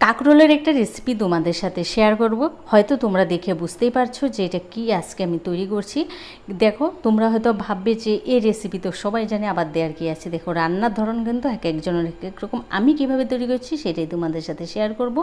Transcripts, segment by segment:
কাকরোলের একটা রেসিপি তোমাদের সাথে শেয়ার করব। হয়তো তোমরা দেখে বুঝতেই পারছ যে এটা কি আজকে আমি তৈরি করছি। দেখো, তোমরা হয়তো ভাববে যে এই রেসিপি তো সবাই জানে, আবার দেওয়ার কি আছে? দেখো, রান্নার ধরন কিন্তু এক একজনের এক এক রকম। আমি কীভাবে তৈরি করছি সেটাই তোমাদের সাথে শেয়ার করব।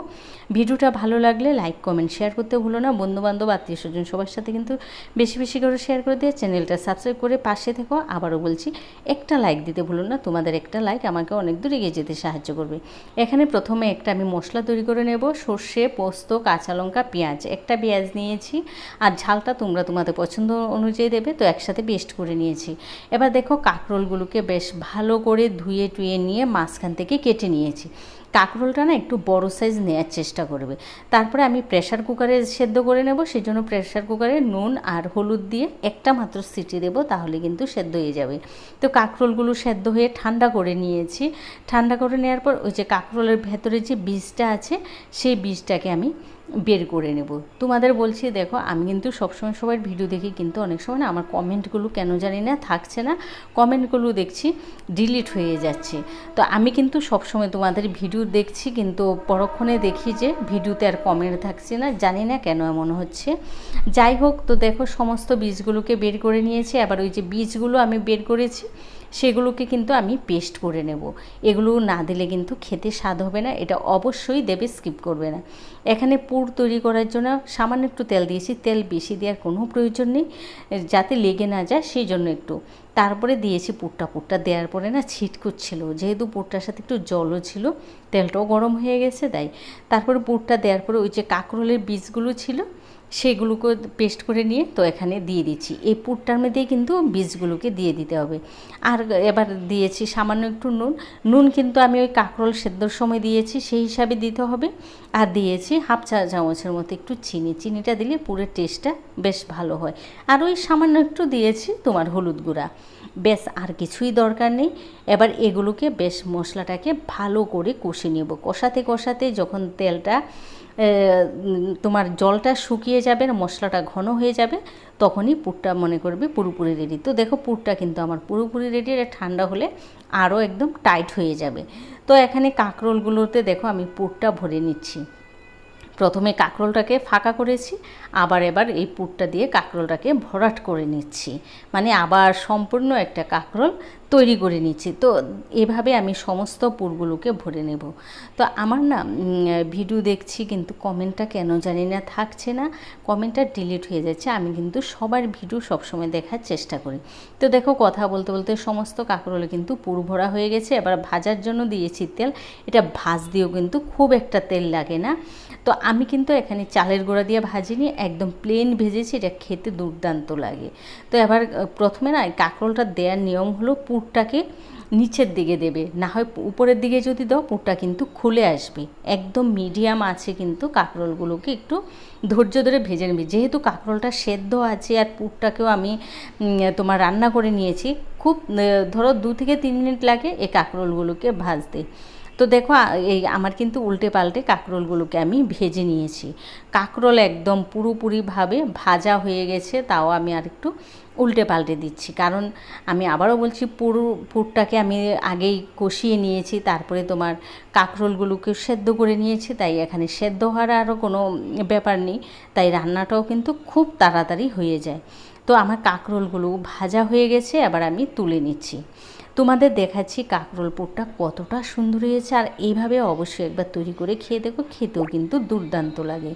ভিডিওটা ভালো লাগলে লাইক কমেন্ট শেয়ার করতে ভুলো না। বন্ধুবান্ধব আত্মীয় স্বজন সবার সাথে কিন্তু বেশি বেশি করে শেয়ার করে দিয়ে চ্যানেলটা সাবস্ক্রাইব করে পাশে থেকো। আবারও বলছি, একটা লাইক দিতে ভুলো না। তোমাদের একটা লাইক আমাকে অনেক দূর এগিয়ে যেতে সাহায্য করবে। এখানে প্রথমে একটা আমি মশলা তৈরি করে নেব, সর্ষে, পোস্ত, কাঁচা লঙ্কা, পেঁয়াজ। একটা পেঁয়াজ নিয়েছি আর ঝালটা তোমরা তোমাদের পছন্দ অনুযায়ী দেবে, তো একসাথে পেস্ট করে নিয়েছি। এবার দেখো কাঁকরোলগুলোকে বেশ ভালো করে ধুয়ে টুয়ে নিয়ে মাঝখান থেকে কেটে নিয়েছি। কাঁকরোলটা না একটু বড় সাইজ নেওয়ার চেষ্টা করবে। তারপরে আমি প্রেশার কুকারে সেদ্ধ করে নেব সেই জন্য প্রেশার কুকারে নুন আর হলুদ দিয়ে একটা মাত্র সিটি দেব, তাহলে কিন্তু সেদ্ধ হয়ে যাবে। তো কাঁকরোলগুলো সেদ্ধ হয়ে ঠান্ডা করে নিয়েছি। ঠান্ডা করে নেওয়ার পর ওই যে কাঁকরোলের ভেতরে যে বীজটা আছে, সেই বীজটাকে আমি বের করে নেব। তোমাদের বলছি, দেখো, আমি কিন্তু সবসময় সবার ভিডিও দেখি, কিন্তু অনেক সময় না আমার কমেন্টগুলো কেন জানি না, থাকছে না। কমেন্টগুলো দেখছি ডিলিট হয়ে যাচ্ছে। তো আমি কিন্তু সবসময় তোমাদের ভিডিও দেখছি, কিন্তু পরক্ষণে দেখি যে ভিডিওতে আর কমেন্ট থাকছে না, জানি না কেন এমন হচ্ছে। যাই হোক, তো দেখো, সমস্ত বীজগুলোকে বের করে নিয়েছি, আবার ওই যে বীজগুলো আমি বের করেছি সেগুলোকে কিন্তু আমি পেস্ট করে নেব। এগুলো না দিলে কিন্তু খেতে স্বাদ হবে না, এটা অবশ্যই দেবে স্কিপ করবে না। এখানে পুর তৈরি করার জন্য সামান্য একটু তেল দিয়েছি, তেল বেশি দেওয়ার কোনো প্রয়োজন নেই, যাতে লেগে না যায় সেই জন্য একটু। তারপরে দিয়েছি পুরটা পুরটা দেওয়ার পরে না ছিটকুচ্ছিল যেহেতু পুরটার সাথে একটু জলও ছিল, তেলটাও গরম হয়ে গেছে, তাই। তারপরে পুরটা দেওয়ার পরে ওই যে কাঁকরোলের বীজগুলো ছিল সেগুলোকে পেস্ট করে নিয়ে তো এখানে দিয়ে দিচ্ছি। এই পুরটার মধ্যেই কিন্তু বীজগুলোকে দিয়ে দিতে হবে। আর এবার দিয়েছি সামান্য একটু নুন। নুন কিন্তু আমি ওই কাঁকরোল সেদ্ধর সময় দিয়েছি, সেই হিসাবে দিতে হবে। আর দিয়েছি হাফ চা চামচের মতো একটু চিনি। চিনিটা দিলে পুরের টেস্টটা বেশ ভালো হয়। আর ওই সামান্য একটু দিয়েছি তোমার হলুদ গুঁড়া। বেশ আর কিছুই দরকার নেই। এবার এগুলোকে বেশ মশলাটাকে ভালো করে কষে নেব। কষাতে কষাতে যখন তেলটা তোমার জলটা শুকিয়ে যাবে, মশলাটা ঘন হয়ে যাবে, তখনই পুরটা মনে করবে পুরোপুরি রেডি তো দেখো পুরটা কিন্তু আমার পুরোপুরি রেডি এটা ঠান্ডা হলে আরও একদম টাইট হয়ে যাবে। তো এখানে কাঁকরোলগুলোতে দেখো আমি পুরটা ভরে নিচ্ছি। প্রথমে কাঁকরোলটাকে ফাঁকা করেছি, আবার এবার এই পুরটা দিয়ে কাঁকরোলটাকে ভরাট করে নিচ্ছি। মানে আবার সম্পূর্ণ একটা কাঁকরোল তৈরি করে নিচ্ছি। তো এভাবে আমি সমস্ত পুরগুলোকে ভরে নেব। তো আমার না ভিডিও দেখছি কিন্তু কমেন্টটা কেন জানি না, থাকছে না। কমেন্টটা ডিলিট হয়ে যাচ্ছে। আমি কিন্তু সবার ভিডিও সবসময় দেখার চেষ্টা করি। তো দেখো, কথা বলতে বলতে সমস্ত কাঁকরোলে কিন্তু পুর ভরা হয়ে গেছে। এবার ভাজার জন্য দিয়েছি তেল। এটা ভাজ দিয়েও কিন্তু খুব একটা তেল লাগে না। তো আমি কিন্তু এখানে চালের গোড়া দিয়ে ভাজিনি, একদম প্লেন ভেজেছি। এটা খেতে দুর্দান্ত লাগে। তো এবার প্রথমে না কাঁকরোলটা দেওয়ার নিয়ম হলো পুরটাকে নিচের দিকে দেবে। না হয় উপরের দিকে যদি দাও পুরটা কিন্তু খুলে আসবে। একদম মিডিয়াম আছে কিন্তু কাঁকরোলগুলোকে একটু ধৈর্য ধরে ভেজে নেবে। যেহেতু কাঁকরোলটা সেদ্ধ আছে আর পুরটাকেও আমি তোমার রান্না করে নিয়েছি, খুব ধরো দু থেকে তিন মিনিট লাগে এই কাঁকরোলগুলোকে ভাজতে। তো দেখো এই আমার কিন্তু উল্টে পাল্টে কাঁকরোলগুলোকে আমি ভেজে নিয়েছি। কাঁকরোল একদম পুরোপুরিভাবে ভাজা হয়ে গেছে, তাও আমি আর একটু উল্টে পাল্টে দিচ্ছি। কারণ আমি আবারও বলছি, পুরো, পুরটাকে আমি আগেই কষিয়ে নিয়েছি, তারপরে তোমার কাঁকরোলগুলোকে সেদ্ধ করে নিয়েছি, তাই এখানে সেদ্ধ হওয়ার আরও কোনো ব্যাপার নেই, তাই রান্নাটাও কিন্তু খুব তাড়াতাড়ি হয়ে যায়। তো আমার কাঁকরোলগুলো ভাজা হয়ে গেছে, এবার আমি তুলে নিচ্ছি। তোমাদের দেখাচ্ছি কাঁকরোল পোটটা কতটা সুন্দর হয়েছে, আর এইভাবে অবশ্যই একবার তৈরি করে খেয়ে দেখো, খেতেও কিন্তু দুর্দান্ত লাগে।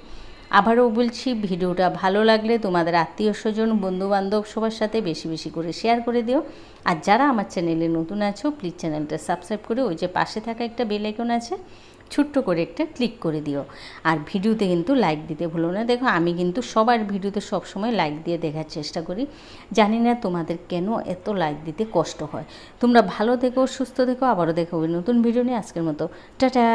আবারও বলছি, ভিডিওটা ভালো লাগলে তোমাদের আত্মীয় স্বজন, বন্ধুবান্ধব সবার সাথে বেশি বেশি করে শেয়ার করে দিও। আর যারা আমার চ্যানেলে নতুন আছো প্লিজ চ্যানেলটা সাবস্ক্রাইব করে ওই যে পাশে থাকা একটা বেল আইকন আছে ছোট্ট করে একটা ক্লিক করে দিও। আর ভিডিওতে কিন্তু লাইক দিতে ভুলো না। দেখো, আমি কিন্তু সবার ভিডিওতে সবসময় লাইক দিয়ে দেখার চেষ্টা করি। জানি না তোমাদের কেন এত লাইক দিতে কষ্ট হয়। তোমরা ভালো থেকো, সুস্থ থেকো, আবারও দেখো নতুন ভিডিও নিয়ে। আজকের মতো, টাটা!